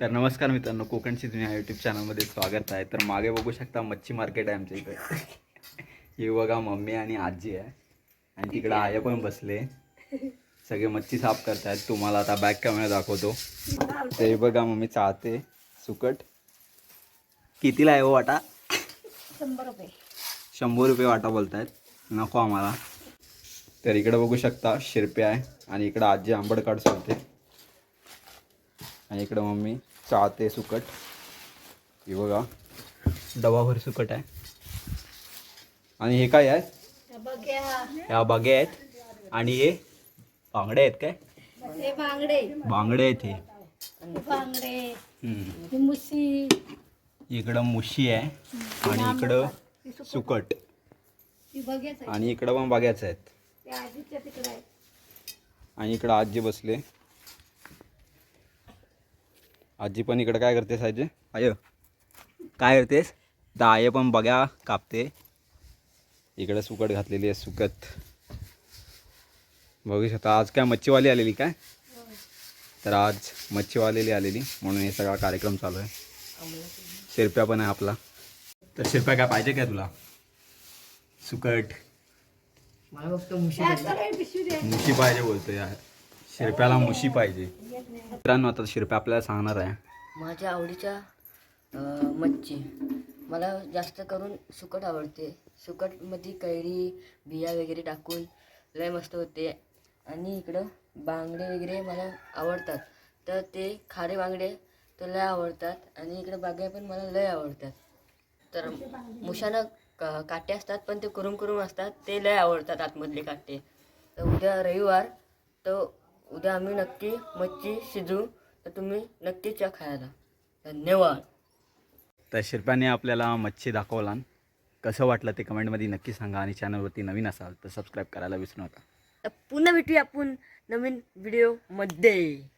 तर नमस्कार मित्रांनो कोकणची दुनिया यूट्यूब चॅनलमध्ये स्वागत आहे. तर मागे बघू शकता मच्छी मार्केट आहे आमच्या इकडे. ही बघा मम्मी आणि आजी आहे. आणि तिकडं आया पण बसले. सगळे मच्छी साफ करतायत. तुम्हाला आता बॅक कॅमेरा दाखवतो. ते बघा मम्मी चाहते सुकट. कितीला आहे हो वाटा? शंभर रुपये. शंभर रुपये वाटा बोलतायत. नको आम्हाला. तर इकडे बघू शकता शिरपे आहे. आणि इकडं आजी आंबट काढ सोडते. आणि इकडं मम्मी चाहते सुकट. हे बघा डबाभर सुकट आहे. आणि हे काय आहे? ह्या बागे आहेत. आणि हे बांगडे आहेत काय? बांगडे बांगडे आहेत हे. बांगडे इकडं मुशी आहे आणि इकडं सुकट. आणि इकडं पण बाग्याच आहेत. आणि इकडं आजी बसले. आजी पण इकडं काय करतेस आजी? आय काय करतेस? तर आय पण बघा कापते. इकडं सुकट घातलेली आहे सुकत. बघू शकता आज काय मच्छीवाली आलेली काय? तर आज मच्छीवालेली आलेली म्हणून हे सगळा कार्यक्रम चालू आहे. शिरप्या पण आहे आपला. तर शिरप्या काय पाहिजे काय तुला? सुकट. मला फक्त मुशी पिशवी दे. मुशी पाहिजे बोलतो यार. शिरप्याला मुशी पाहिजे. मित्रांनो आता शिरपे आपल्याला सांगणार आहे. माझ्या आवडीच्या मच्छी. मला जास्त करून सुकट आवडते. सुकटमध्ये कैरी बिया वगैरे टाकून लय मस्त होते. आणि इकडं बांगडे वगैरे मला आवडतात. तर ते खारे बांगडे तर लय आवडतात. आणि इकडं बागे पण मला लय आवडतात. तर मुशानं का काटे असतात पण ते कुरुम कुरुम असतात. ते लय आवडतात आतमधले काटे. तर उद्या रविवार तर उद्या आम्ही नक्की मच्छी शिजू तर तुम्ही नक्कीच या खायला. धन्यवाद. तर शिरप्याने आपल्याला मच्छी दाखवला कसं वाटलं ते कमेंटमध्ये नक्की सांगा आणि चॅनलवरती नवीन असाल तर सबस्क्राईब करायला विसरू नका. तर पुन्हा भेटूया आपण नवीन व्हिडिओमध्ये